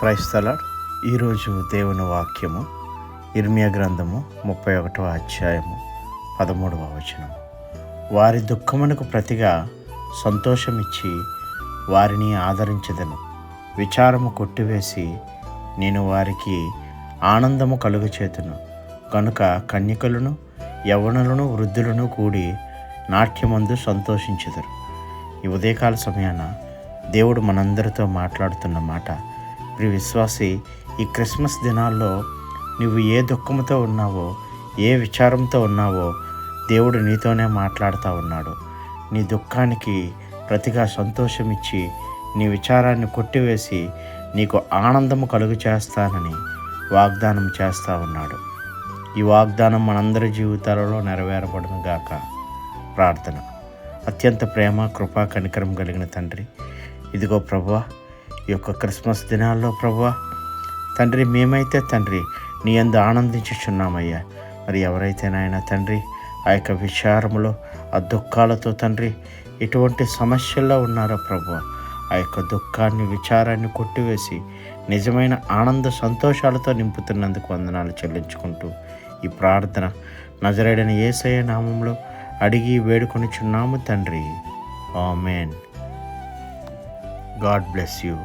క్రైస్తల ఈరోజు దేవుని వాక్యము ఇర్మియా గ్రంథము ముప్పై ఒకటవ అధ్యాయము పదమూడవ వచనము. వారి దుఃఖమునకు ప్రతిగా సంతోషమిచ్చి వారిని ఆదరించదను. విచారము కొట్టివేసి నేను వారికి ఆనందము కలుగచేతును. కనుక కన్యకలను యవ్వనులను వృద్ధులను కూడి నాట్యమందు సంతోషించెదరు. ఈ ఉదయకాల సమయాన దేవుడు మనందరితో మాట్లాడుతున్న మాట ప్రియ విశ్వాసి ఈ క్రిస్మస్ దినాల్లో నువ్వు ఏ దుఃఖంతో ఉన్నావో ఏ విచారంతో ఉన్నావో దేవుడు నీతోనే మాట్లాడుతూ ఉన్నాడు. నీ దుఃఖానికి ప్రతిగా సంతోషం ఇచ్చి నీ విచారాన్ని కొట్టివేసి నీకు ఆనందము కలుగు చేస్తానని వాగ్దానం చేస్తూ ఉన్నాడు. ఈ వాగ్దానం మనందరి జీవితాలలో నెరవేరబడును గాక. ప్రార్థన. అత్యంత ప్రేమ కృపా కనికరం కలిగిన తండ్రి. ఇదిగో ప్రభా ఈ యొక్క క్రిస్మస్ దినాల్లో ప్రభు తండ్రి మేమైతే తండ్రి నీ అందు ఆనందించుచున్నామయ్యా. మరి ఎవరైతే నాయన తండ్రి ఆ యొక్క విచారములో ఆ దుఃఖాలతో తండ్రి ఎటువంటి సమస్యల్లో ఉన్నారో ప్రభు ఆ యొక్క దుఃఖాన్ని విచారాన్ని కొట్టివేసి నిజమైన ఆనంద సంతోషాలతో నింపుతున్నందుకు వందనాలు చెల్లించుకుంటూ ఈ ప్రార్థన నజరేడని ఏసయ నామంలో అడిగి వేడుకొనిచున్నాము తండ్రి. ఆమెన్. God bless you.